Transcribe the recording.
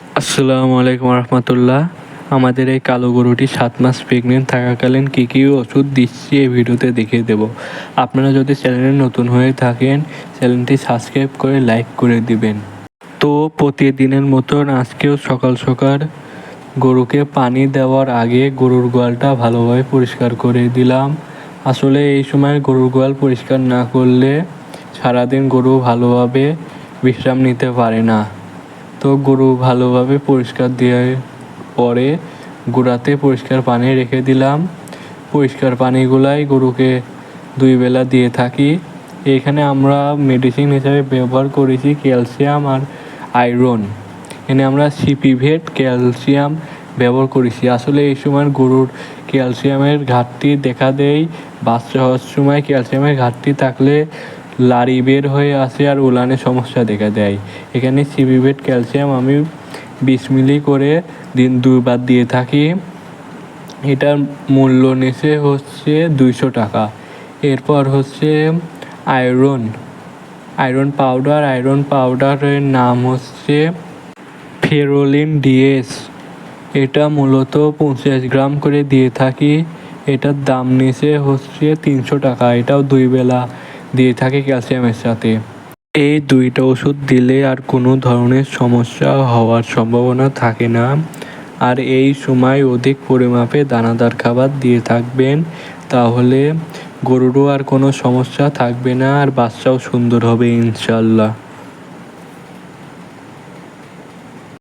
আসসালামু আলাইকুম রহমতুল্লাহ। আমাদের এই কালো গরুটি সাত মাস প্রেগনেন্ট থাকাকালীন কী কী ওষুধ দিচ্ছি এই ভিডিওতে দেখিয়ে দেব। আপনারা যদি চ্যানেলে নতুন হয়ে থাকেন, চ্যানেলটি সাবস্ক্রাইব করে লাইক করে দিবেন। তো প্রতিদিনের মতন আজকেও সকাল সকাল গরুকে পানি দেওয়ার আগে গরুর গোয়ালটা ভালোভাবে পরিষ্কার করে দিলাম। আসলে এই সময় গরুর গোয়াল পরিষ্কার না করলে সারাদিন গরু ভালোভাবে বিশ্রাম নিতে পারে না। তো গরু ভালোভাবে পরিষ্কার দেওয়ার পরে গোড়াতে পরিষ্কার পানি রেখে দিলাম। পরিষ্কার পানিগুলাই গরুকে দুই বেলা দিয়ে থাকি। এখানে আমরা মেডিসিন হিসাবে ব্যবহার করেছি ক্যালসিয়াম আর আয়রন এখানে আমরা সিপিভেট ক্যালসিয়াম ব্যবহার করেছি। আসলে এই সময় গরুর ক্যালসিয়ামের ঘাটতি দেখা দেয় বাচ্চা হওয়ার সময় ক্যালসিয়ামের ঘাটতি থাকলে লারি বের হয়ে আসে আর উলানে সমস্যা দেখা দেয়। এখানে সিপিভেট ক্যালসিয়াম আমি বিশ মিলি করে দিন দুবার দিয়ে থাকি। এটার মূল্য নেছে হচ্ছে দুইশো টাকা। এরপর হচ্ছে আয়রন। Iron powder. আয়রন পাউডারের নাম হচ্ছে ফেরোলিন ডিএস। এটা মূলত পঞ্চাশ গ্রাম করে দিয়ে থাকি। এটার দাম নিচে হচ্ছে তিনশো টাকা। এটাও দুই বেলা। দিয়ে থাকে ক্যালসিয়ামের সাথে। এই দুইটা ওষুধ দিলে আর কোনো ধরনের সমস্যা হওয়ার সম্ভাবনা থাকে না। আর এই সময় অধিক পরিমাপে দানাদার খাবার দিয়ে থাকবেন, তাহলে গরুরও আর কোনো সমস্যা থাকবে না, আর বাচ্চাও সুন্দর হবে ইনশাল্লাহ